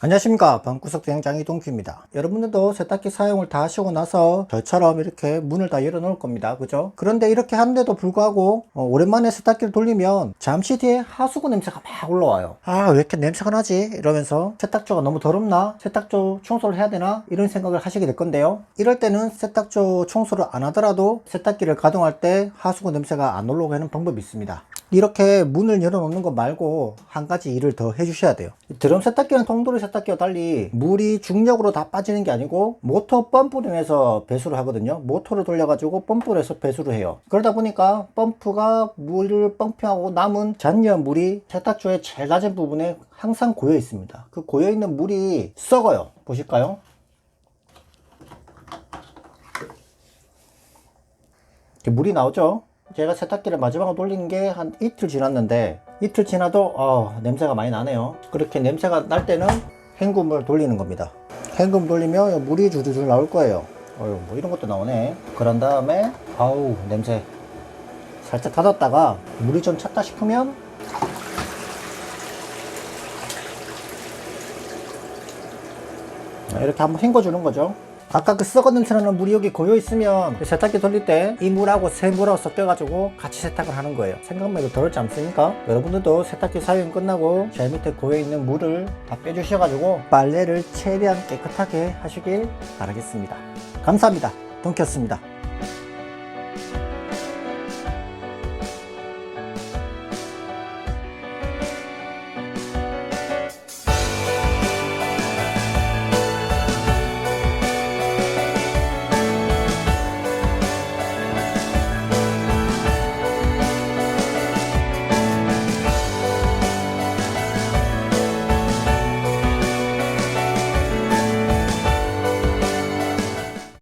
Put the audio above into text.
안녕하십니까. 방구석 대행장 이동규입니다. 여러분들도 세탁기 사용을 다 하시고 나서 저처럼 이렇게 문을 다 열어 놓을 겁니다. 그죠? 그런데 이렇게 하는데도 불구하고 어, 오랜만에 세탁기를 돌리면 잠시 뒤에 하수구 냄새가 막 올라와요. 아 왜 이렇게 냄새가 나지? 이러면서 세탁조가 너무 더럽나? 세탁조 청소를 해야 되나? 이런 생각을 하시게 될 건데요. 이럴 때는 세탁조 청소를 안 하더라도 세탁기를 가동할 때 하수구 냄새가 안 올라오게 하는 방법이 있습니다 이렇게 문을 열어 놓는 거 말고 한 가지 일을 더 해주셔야 돼요. 드럼 세탁기는 통돌이 세탁기와 달리 물이 중력으로 다 빠지는 게 아니고 모터 펌프를 인해서 배수를 하거든요. 모터를 돌려 가지고 펌프를 해서 배수를 해요. 그러다 보니까 펌프가 물을 펌핑하고 남은 잔여 물이 세탁조의 제일 낮은 부분에 항상 고여 있습니다. 그 고여 있는 물이 썩어요. 보실까요? 물이 나오죠 제가 세탁기를 마지막으로 돌리는 게한 이틀 지났는데 이틀 지나도 어, 냄새가 많이 나네요. 그렇게 냄새가 날 때는 헹굼을 돌리는 겁니다. 헹굼 돌리면 물이 줄줄 나올 거예요. 어휴 뭐 이런 것도 나오네. 그런 다음에 아우 냄새 살짝 닫았다가 물이 좀 찼다 싶으면 이렇게 한번 헹궈 주는 거죠 아까 그 썩은 냄새 나는 물이 여기 고여 있으면 세탁기 돌릴 때 이 물하고 새 물하고 섞여가지고 같이 세탁을 하는 거예요. 생각만 해도 더럽지 않습니까? 여러분들도 세탁기 사용 끝나고 제 밑에 고여 있는 물을 다 빼주셔가지고 빨래를 최대한 깨끗하게 하시길 바라겠습니다. 감사합니다. 동키였습니다